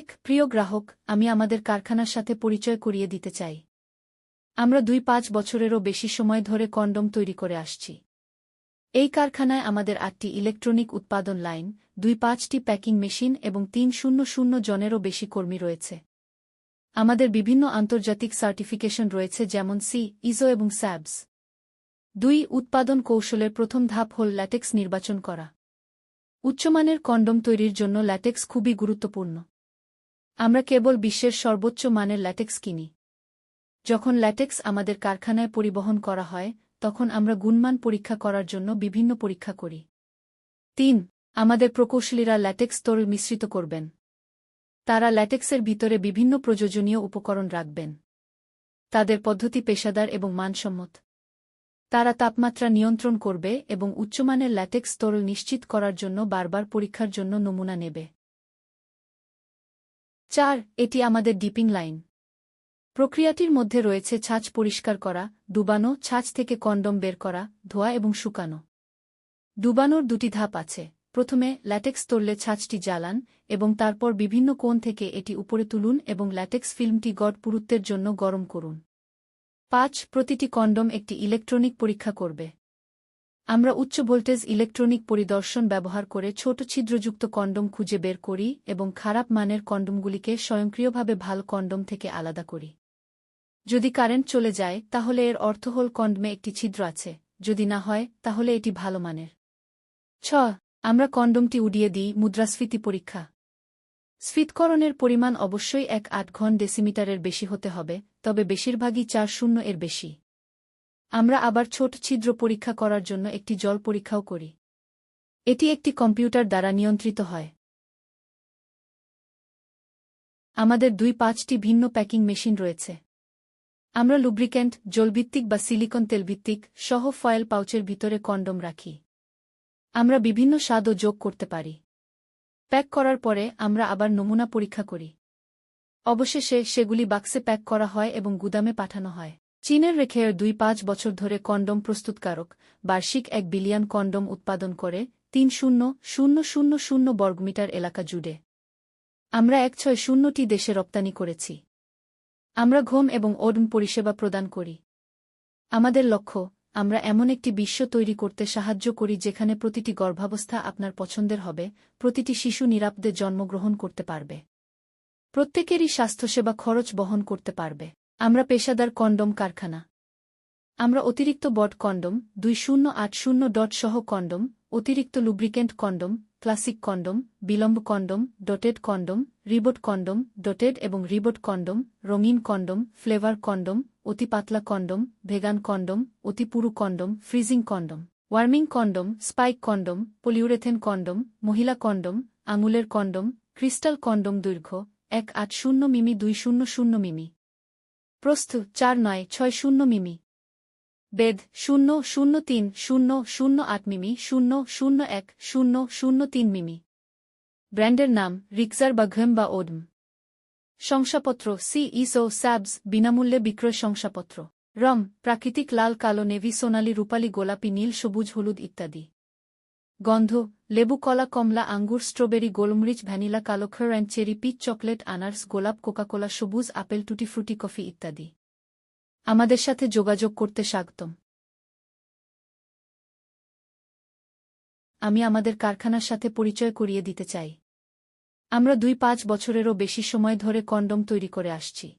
এক প্রিয় গ্রাহক, আমি আমাদের কারখানার সাথে পরিচয় করিয়ে দিতে চাই। আমরা দুই পাঁচ বছরেরও বেশি সময় ধরে কন্ডম তৈরি করে আসছি। এই কারখানায় আমাদের আটটি ইলেকট্রনিক উৎপাদন লাইন, দুই পাঁচটি প্যাকিং মেশিন এবং তিন শূন্য শূন্য জনেরও বেশি কর্মী রয়েছে। আমাদের বিভিন্ন আন্তর্জাতিক সার্টিফিকেশন রয়েছে যেমন সি ইজো এবং স্যাবস। দুই উৎপাদন কৌশলের প্রথম ধাপ হল ল্যাটেক্স নির্বাচন করা। উচ্চমানের কন্ডম তৈরির জন্য ল্যাটেক্স খুবই গুরুত্বপূর্ণ। আমরা কেবল বিশ্বের সর্বোচ্চ মানের ল্যাটেক্স কিনি। যখন ল্যাটেক্স আমাদের কারখানায় পরিবহন করা হয়, তখন আমরা গুণমান পরীক্ষা করার জন্য বিভিন্ন পরীক্ষা করি। তিন, আমাদের প্রকৌশলীরা ল্যাটেক্স তরল মিশ্রিত করবেন। তারা ল্যাটেক্সের ভিতরে বিভিন্ন প্রয়োজনীয় উপকরণ রাখবেন। তাদের পদ্ধতি পেশাদার এবং মানসম্মত। তারা তাপমাত্রা নিয়ন্ত্রণ করবে এবং উচ্চমানের ল্যাটেক্স তরল নিশ্চিত করার জন্য বারবার পরীক্ষার জন্য নমুনা নেবে। চার, এটি আমাদের ডিপিং লাইন। প্রক্রিয়াটির মধ্যে রয়েছে ছাঁচ পরিষ্কার করা, ডুবানো, ছাঁচ থেকে কন্ডম বের করা, ধোয়া এবং শুকানো। ডুবানোর দুটি ধাপ আছে। প্রথমে ল্যাটেক্স তরলে ছাঁচটি জ্বালান এবং তারপর বিভিন্ন কোণ থেকে এটি উপরে তুলুন এবং ল্যাটেক্স ফিল্মটি গড় পুরুত্বের জন্য গরম করুন। পাঁচ, প্রতিটি কন্ডম একটি ইলেকট্রনিক পরীক্ষা করবে। আমরা উচ্চ ভোল্টেজ ইলেকট্রনিক পরিদর্শন ব্যবহার করে ছোট ছিদ্রযুক্ত কন্ডম খুঁজে বের করি এবং খারাপ মানের কন্ডমগুলিকে স্বয়ংক্রিয়ভাবে ভালো কন্ডম থেকে আলাদা করি। যদি কারেন্ট চলে যায়, তাহলে এর অর্থ হল কন্ডমে একটি ছিদ্র আছে। যদি না হয়, তাহলে এটি ভালো মানের। ছ, আমরা কন্ডমটি উড়িয়ে দিই মুদ্রাস্ফীতি পরীক্ষা। স্ফীতকরণের পরিমাণ অবশ্যই এক আট ঘন ডেসিমিটারের বেশি হতে হবে, তবে বেশিরভাগই চার শূন্য এর বেশি। আমরা আবার ছোট ছিদ্র পরীক্ষা করার জন্য একটি জল পরীক্ষাও করি। এটি একটি কম্পিউটার দ্বারা নিয়ন্ত্রিত হয়। আমাদের দুই পাঁচটি ভিন্ন প্যাকিং মেশিন রয়েছে। আমরা লুব্রিক্যান্ট, জলভিত্তিক বা সিলিকন তেলভিত্তিক সহ ফয়েল পাউচের ভিতরে কন্ডম রাখি। আমরা বিভিন্ন স্বাদও যোগ করতে পারি। প্যাক করার পরে আমরা আবার নমুনা পরীক্ষা করি। অবশেষে সেগুলি বাক্সে প্যাক করা হয় এবং গুদামে পাঠানো হয়। চীনের রেখে দুই পাঁচ বছর ধরে কন্ডম প্রস্তুতকারক, বার্ষিক এক বিলিয়ন কন্ডম উৎপাদন করে তিন শূন্য শূন্য শূন্য শূন্য বর্গমিটার এলাকা জুড়ে। আমরা এক ছয় শূন্যটি দেশে রপ্তানি করেছি। আমরা ঘুম এবং ওডম পরিষেবা প্রদান করি। আমাদের লক্ষ্য, আমরা এমন একটি বিশ্ব তৈরি করতে সাহায্য করি যেখানে প্রতিটি গর্ভাবস্থা আপনার পছন্দের হবে, প্রতিটি শিশু নিরাপদে জন্মগ্রহণ করতে পারবে। প্রত্যেকেরই স্বাস্থ্যসেবা খরচ বহন করতে পারবে। আমরা পেশাদার কন্ডম কারখানা। আমরা অতিরিক্ত বট কন্ডম, দুই শূন্য আট শূন্য ডট সহ কন্ডম, অতিরিক্ত লুব্রিকেন্ট কন্ডম, ক্লাসিক কন্ডম, বিলম্ব condom, dotted condom, ribbed condom, dotted এবং রিবোট কন্ডম, রঙিন কন্ডম, ফ্লেভার কন্ডম, অতি পাতলা কন্ডম, ভেগান কন্ডম, অতি পুরু condom, freezing condom, warming condom, spike condom, polyurethane condom, মহিলা কন্ডম, আঙুলের কন্ডম, ক্রিস্টাল কন্ডম দৈর্ঘ্য, এক আট শূন্য মিমি দুই শূন্য শূন্য মিমি। প্রস্থ চার নয়, ছয় শূন্য মিমি। বেদ, শূন্য শূন্য তিন, শূন্য শূন্য আট মিমি, শূন্য শূন্য এক, শূন্য শূন্য তিন মিমি। ব্র্যান্ডের নাম রিক্সার বা ঘেম বা ওডম। শংসাপত্র, সি, ইসো, স্যাবস, বিনামূল্যে বিক্রয় শংসাপত্র। রং, প্রাকৃতিক লাল, কালো, নেভি, সোনালি, রূপালি, গোলাপি, নীল, সবুজ, হলুদ ইত্যাদি। গন্ধ, লেবু, কলা, কমলা, আঙ্গুর, স্ট্রবেরি, গোলমরিচ, ভ্যানিলা, কালো খর অ্যান্ড চেরি, পিচ, চকলেট, আনার্স, গোলাপ, কোকাকোলা, সবুজ, আপেল, টুটি, ফ্রুটি, কফি ইত্যাদি। আমাদের সাথে যোগাযোগ করতে স্বাগতম। আমি আমাদের কারখানার সাথে পরিচয় করিয়ে দিতে চাই। আমরা দুই পাঁচ বছরেরও বেশি সময় ধরে কন্ডম তৈরি করে আসছি।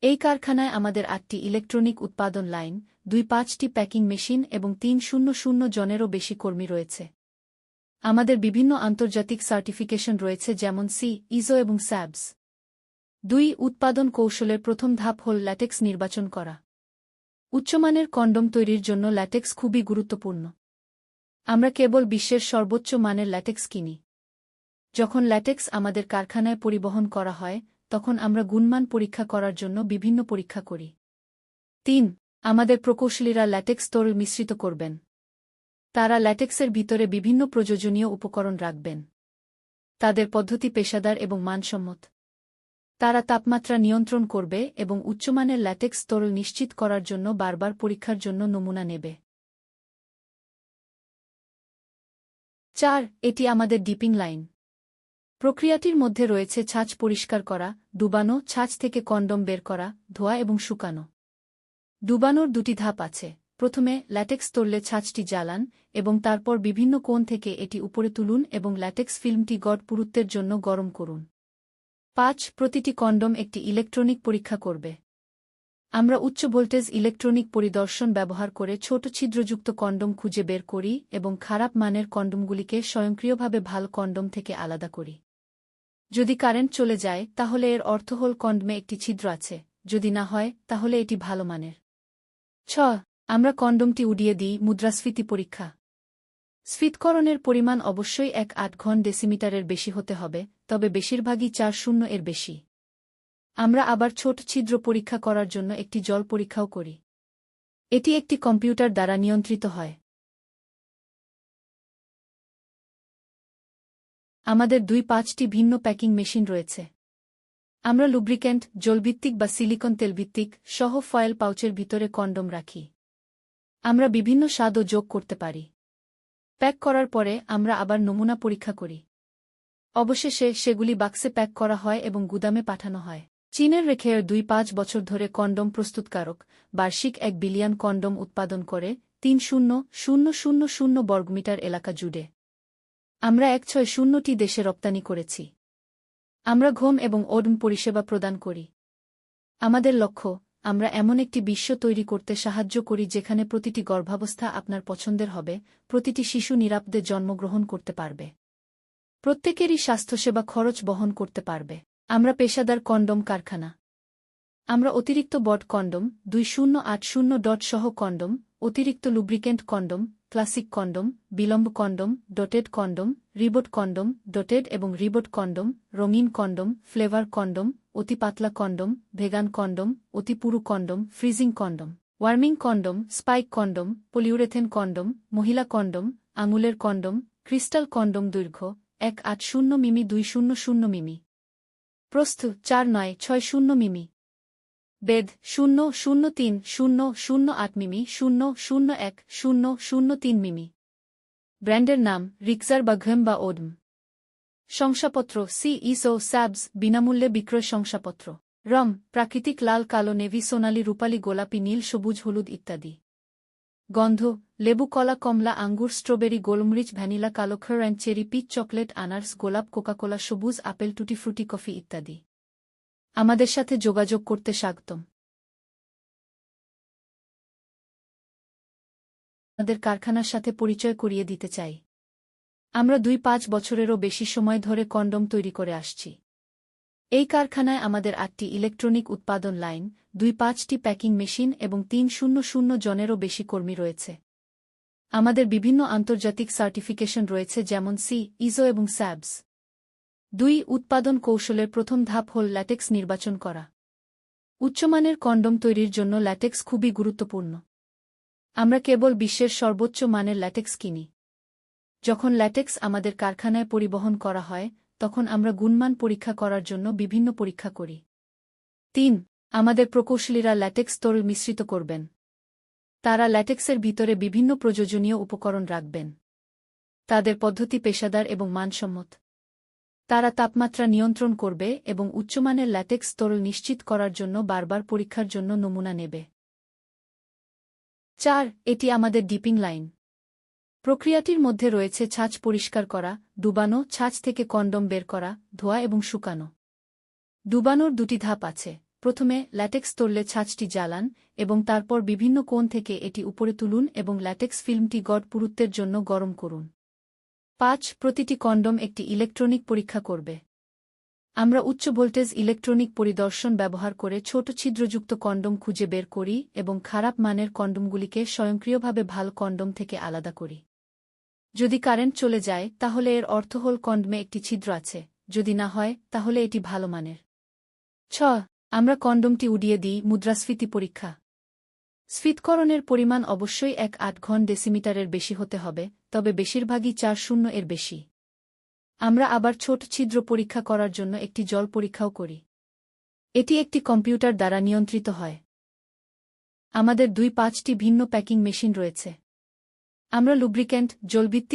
এই কারখানায় আমাদের আটটি ইলেকট্রনিক উৎপাদন লাইন দুই পাঁচটি প্যাকিং মেশিন এবং তিন শূন্য শূন্য জনেরও বেশি কর্মী রয়েছে। আমাদের বিভিন্ন আন্তর্জাতিক সার্টিফিকেশন রয়েছে যেমন সি ইজো এবং স্যাবস। দুই উৎপাদন কৌশলের প্রথম ধাপ হল ল্যাটেক্স নির্বাচন করা। উচ্চমানের কন্ডম তৈরির জন্য ল্যাটেক্স খুবই গুরুত্বপূর্ণ। আমরা কেবল বিশ্বের সর্বোচ্চ মানের ল্যাটেক্স কিনি। যখন ল্যাটেক্স আমাদের কারখানায় পরিবহন করা হয়, তখন আমরা গুণমান পরীক্ষা করার জন্য বিভিন্ন পরীক্ষা করি। তিন আমাদের প্রকৌশলীরা ল্যাটেক্স তরল মিশ্রিত করবেন। তারা ল্যাটেক্সের ভিতরে বিভিন্ন প্রয়োজনীয় উপকরণ রাখবেন। তাদের পদ্ধতি পেশাদার এবং মানসম্মত। তারা তাপমাত্রা নিয়ন্ত্রণ করবে এবং উচ্চমানের ল্যাটেক্স তরল নিশ্চিত করার জন্য বারবার পরীক্ষার জন্য নমুনা নেবে। চার, এটি আমাদের ডিপিং লাইন। প্রক্রিয়াটির মধ্যে রয়েছে ছাঁচ পরিষ্কার করা, ডুবানো, ছাঁচ থেকে কন্ডম বের করা, ধোয়া এবং শুকানো। ডুবানোর দুটি ধাপ আছে। প্রথমে ল্যাটেক্স তরলে ছাঁচটি জ্বালান এবং তারপর বিভিন্ন কোণ থেকে এটি উপরে তুলুন এবং ল্যাটেক্স ফিল্মটি গড় পুরুত্বের জন্য গরম করুন। পাঁচ, প্রতিটি কন্ডম একটি ইলেকট্রনিক পরীক্ষা করবে। আমরা উচ্চ ভোল্টেজ ইলেকট্রনিক পরিদর্শন ব্যবহার করে ছোট ছিদ্রযুক্ত কন্ডম খুঁজে বের করি এবং খারাপ মানের কন্ডমগুলিকে স্বয়ংক্রিয়ভাবে ভালো কন্ডম থেকে আলাদা করি। যদি কারেন্ট চলে যায়, তাহলে এর অর্থ হল কন্ডমে একটি ছিদ্র আছে। যদি না হয়, তাহলে এটি ভালো মানের। ছ, আমরা কন্ডমটি উড়িয়ে দিই মুদ্রাস্ফীতি পরীক্ষা। স্ফীতকরণের পরিমাণ অবশ্যই এক আট ঘন ডেসিমিটারের বেশি হতে হবে, তবে বেশিরভাগই চার শূন্য এর বেশি। আমরা আবার ছোট ছিদ্র পরীক্ষা করার জন্য একটি জল পরীক্ষাও করি। এটি একটি কম্পিউটার দ্বারা নিয়ন্ত্রিত হয়। আমাদের দুই পাঁচটি ভিন্ন প্যাকিং মেশিন রয়েছে। আমরা লুব্রিক্যান্ট জলভিত্তিক বা সিলিকন তেলভিত্তিক সহ ফয়েল পাউচের ভিতরে কন্ডম রাখি। আমরা বিভিন্ন স্বাদও যোগ করতে পারি। প্যাক করার পরে আমরা আবার নমুনা পরীক্ষা করি। অবশেষে সেগুলি বাক্সে প্যাক করা হয় এবং গুদামে পাঠানো হয়। চীনের রেখের দুই পাঁচ বছর ধরে কন্ডম প্রস্তুতকারক বার্ষিক এক বিলিয়ন কন্ডম উৎপাদন করে তিন শূন্য শূন্য শূন্য শূন্য বর্গমিটার এলাকা জুড়ে। আমরা এক ছয় শূন্যটি দেশে রপ্তানি করেছি। আমরা ঘুম এবং ওডম পরিষেবা প্রদান করি। আমাদের লক্ষ্য, আমরা এমন একটি বিশ্ব তৈরি করতে সাহায্য করি যেখানে প্রতিটি গর্ভাবস্থা আপনার পছন্দের হবে, প্রতিটি শিশু নিরাপদে জন্মগ্রহণ করতে পারবে। প্রত্যেকেরই স্বাস্থ্যসেবা খরচ বহন করতে পারবে। আমরা পেশাদার কন্ডম কারখানা। আমরা অতিরিক্ত বড কন্ডম দুই শূন্য আট শূন্য ডট সহ কন্ডম অতিরিক্ত লুব্রিকেন্ট কন্ডম ক্লাসিক কন্ডম বিলম্ব condom dotted condom ribbed condom dotted এবং রিবোট কন্ডম রঙিন কন্ডম ফ্লেভার কন্ডম অতি পাতলা কন্ডম ভেগান কন্ডম অতি পুরু condom freezing condom warming condom spike condom polyurethane condom মহিলা কন্ডম আঙুলের কন্ডম ক্রিস্টাল কন্ডম দৈর্ঘ্য, এক আট শূন্য মিমি দুই শূন্য শূন্য মিমি। প্রস্থ চার নয় ছয় শূন্য মিমি। বেদ শূন্য শূন্য তিন শূন্য শূন্য আট মিমি শূন্য শূন্য এক শূন্য শূন্য তিন মিমি। ব্র্যান্ডের নাম রিক্সার বা ঘেম বা ওডম শংসাপত্র সি ইসো স্যাবস বিনামূল্যে বিক্রয় শংসাপত্র। রম, প্রাকৃতিক লাল, কালো, নেভি, সোনালি, রূপালী, গোলাপি, নীল, সবুজ, হলুদ ইত্যাদি। গন্ধ, লেবু, কলা, কমলা, আঙ্গুর, স্ট্রবেরি, গোলমরিচ, ভ্যানিলা, কালো খর অ্যান্ড চেরি, পিচ, চকলেট, আনার্স, গোলাপ, কোকাকোলা, সবুজ, আপেল, টুটি, ফ্রুটি, কফি ইত্যাদি। আমাদের সাথে যোগাযোগ করতে স্বাগতম। আমাদের কারখানার সাথে পরিচয় করিয়ে দিতে চাই। আমরা দুই পাঁচ বছরেরও বেশি সময় ধরে কন্ডম তৈরি করে আসছি। এই কারখানায় আমাদের আটটি ইলেকট্রনিক উৎপাদন লাইন, দুই পাঁচটি প্যাকিং মেশিন এবং তিন শূন্য শূন্য জনেরও বেশি কর্মী রয়েছে। আমাদের বিভিন্ন আন্তর্জাতিক সার্টিফিকেশন রয়েছে যেমন সি ইজো এবং স্যাবস। দুই উৎপাদন কৌশলের প্রথম ধাপ হল ল্যাটেক্স নির্বাচন করা। উচ্চমানের কন্ডম তৈরির জন্য ল্যাটেক্স খুবই গুরুত্বপূর্ণ। আমরা কেবল বিশ্বের সর্বোচ্চ মানের ল্যাটেক্স কিনি। যখন ল্যাটেক্স আমাদের কারখানায় পরিবহন করা হয়, তখন আমরা গুণমান পরীক্ষা করার জন্য বিভিন্ন পরীক্ষা করি। তিন, আমাদের প্রকৌশলীরা ল্যাটেক্স তরল মিশ্রিত করবেন। তারা ল্যাটেক্সের ভিতরে বিভিন্ন প্রয়োজনীয় উপকরণ রাখবেন। তাদের পদ্ধতি পেশাদার এবং মানসম্মত। তারা তাপমাত্রা নিয়ন্ত্রণ করবে এবং উচ্চমানের ল্যাটেক্স তরল নিশ্চিত করার জন্য বারবার পরীক্ষার জন্য নমুনা নেবে। চার, এটি আমাদের ডিপিং লাইন। প্রক্রিয়াটির মধ্যে রয়েছে ছাঁচ পরিষ্কার করা, ডুবানো, ছাঁচ থেকে কন্ডম বের করা, ধোয়া এবং শুকানো। ডুবানোর দুটি ধাপ আছে। প্রথমে ল্যাটেক্স তরলে ছাঁচটি জ্বালান এবং তারপর বিভিন্ন কোণ থেকে এটি উপরে তুলুন এবং ল্যাটেক্স ফিল্মটি গড় পুরুত্বের জন্য গরম করুন। পাঁচ প্রতিটি কন্ডম একটি ইলেকট্রনিক পরীক্ষা করবে। আমরা উচ্চ ভোল্টেজ ইলেকট্রনিক পরিদর্শন ব্যবহার করে ছোট ছিদ্রযুক্ত কন্ডম খুঁজে বের করি এবং খারাপ মানের কন্ডমগুলিকে স্বয়ংক্রিয়ভাবে ভালো কন্ডম থেকে আলাদা করি। যদি কারেন্ট চলে যায়, তাহলে এর অর্থ হল কন্ডমে একটি ছিদ্র আছে। যদি না হয়, তাহলে এটি ভালো মানের। ছ, আমরা কন্ডমটি উড়িয়ে দিই মুদ্রাস্ফীতি পরীক্ষা। স্ফীতকরণের পরিমাণ অবশ্যই এক আট ঘন ডেসিমিটারের বেশি হতে হবে তবে বেশিরভাগই চার শূন্য এর বেশি। আমরা আবার ছোট ছিদ্র পরীক্ষা করার জন্য একটি জল পরীক্ষাও করি। এটি একটি কম্পিউটার দ্বারা নিয়ন্ত্রিত হয়। আমাদের দুই পাঁচটি ভিন্ন প্যাকিং মেশিন রয়েছে। আমরা লুব্রিক্যান্ট, জলভিত্তিক